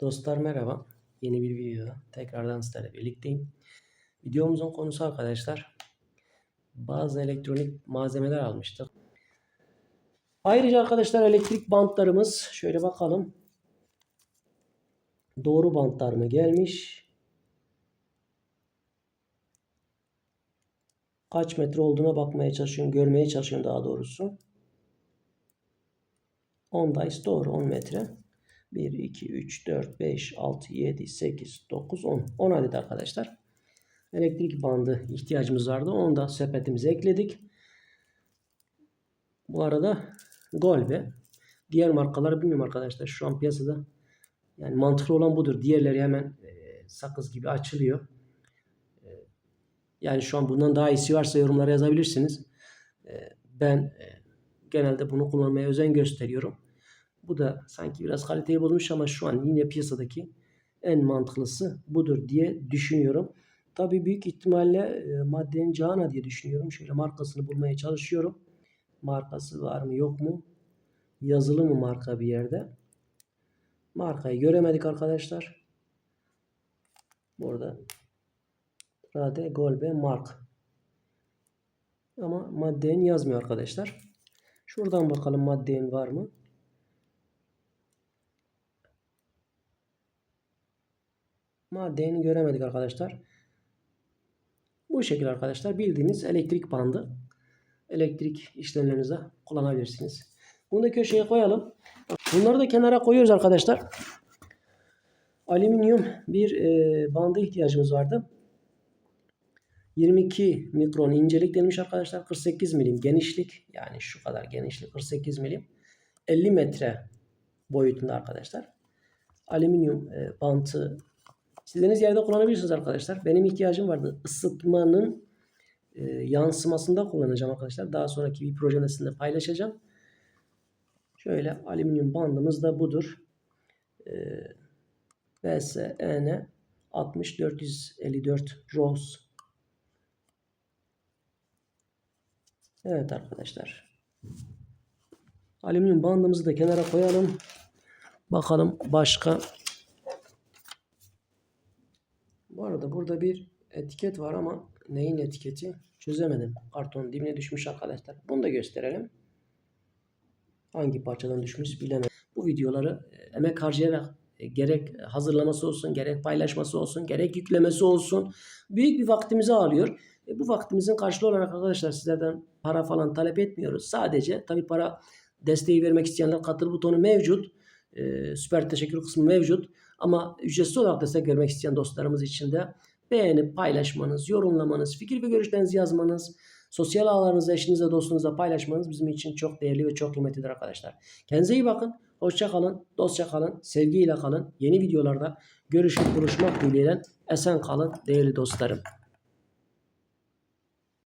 Dostlar merhaba. Yeni bir videoda tekrardan sizlerle birlikteyim. Videomuzun konusu arkadaşlar bazı elektronik malzemeler almıştık. Ayrıca arkadaşlar elektrik bantlarımız şöyle bakalım. Doğru bantlar mı gelmiş? Kaç metre olduğuna bakmaya çalışıyorum. Görmeye çalışıyorum daha doğrusu. 10 dice doğru 10 metre. 1, 2, 3, 4, 5, 6, 7, 8, 9, 10. 10 adet arkadaşlar. Elektrik bandı ihtiyacımız vardı. Onu da sepetimize ekledik. Bu arada Golbe. Diğer markaları bilmiyorum arkadaşlar. Şu an piyasada yani mantıklı olan budur. Diğerleri hemen e, sakız gibi açılıyor. E, yani şu an bundan daha iyisi varsa yorumlara yazabilirsiniz. E, ben e, genelde bunu kullanmaya özen gösteriyorum. Bu da sanki biraz kaliteyi bozmuş ama şu an yine piyasadaki en mantıklısı budur diye düşünüyorum. Tabii büyük ihtimalle e, maddenin Cana diye düşünüyorum. Şöyle markasını bulmaya çalışıyorum. Markası var mı yok mu? Yazılı mı marka bir yerde? Markayı göremedik arkadaşlar. Burada Rade Golbe Mark. Ama maddenin yazmıyor arkadaşlar. Şuradan bakalım maddenin var mı? Maddenin göremedik arkadaşlar. Bu şekilde arkadaşlar bildiğiniz elektrik bandı elektrik işlemlerinizde kullanabilirsiniz. Bunu da köşeye koyalım. Bunları da kenara koyuyoruz arkadaşlar. Alüminyum bir e, bandı ihtiyacımız vardı. 22 mikron incelik denmiş arkadaşlar. 48 milim genişlik. Yani şu kadar genişlik 48 milim. 50 metre boyutunda arkadaşlar. Alüminyum e, bantı istediğiniz yerde kullanabilirsiniz arkadaşlar. Benim ihtiyacım vardı. Isıtmanın e, yansımasında kullanacağım arkadaşlar. Daha sonraki bir projesinde paylaşacağım. Şöyle alüminyum bandımız da budur. E, VSN 60454 ROS. Evet arkadaşlar. Alüminyum bandımızı da kenara koyalım. Bakalım başka. Bu arada burada bir etiket var ama neyin etiketi çözemedim. Kartonun dibine düşmüş arkadaşlar. Bunu da gösterelim. Hangi parçadan düşmüş bilemedim. Bu videoları e, emek harcayarak e, gerek hazırlaması olsun, gerek paylaşması olsun, gerek yüklemesi olsun büyük bir vaktimizi alıyor. E, bu vaktimizin karşılığı olarak arkadaşlar sizlerden para falan talep etmiyoruz. Sadece tabi para desteği vermek isteyenler katıl butonu mevcut. E, süper teşekkür kısmı mevcut. Ama ücretsiz olarak destek vermek isteyen dostlarımız için de beğenip paylaşmanız, yorumlamanız, fikir ve görüşlerinizi yazmanız, sosyal ağlarınızda eşinizle dostunuzla paylaşmanız bizim için çok değerli ve çok kıymetlidir arkadaşlar. Kendinize iyi bakın. Hoşça kalın, dostça kalın, sevgiyle kalın. Yeni videolarda görüşüp buluşmak dileğiyle esen kalın değerli dostlarım.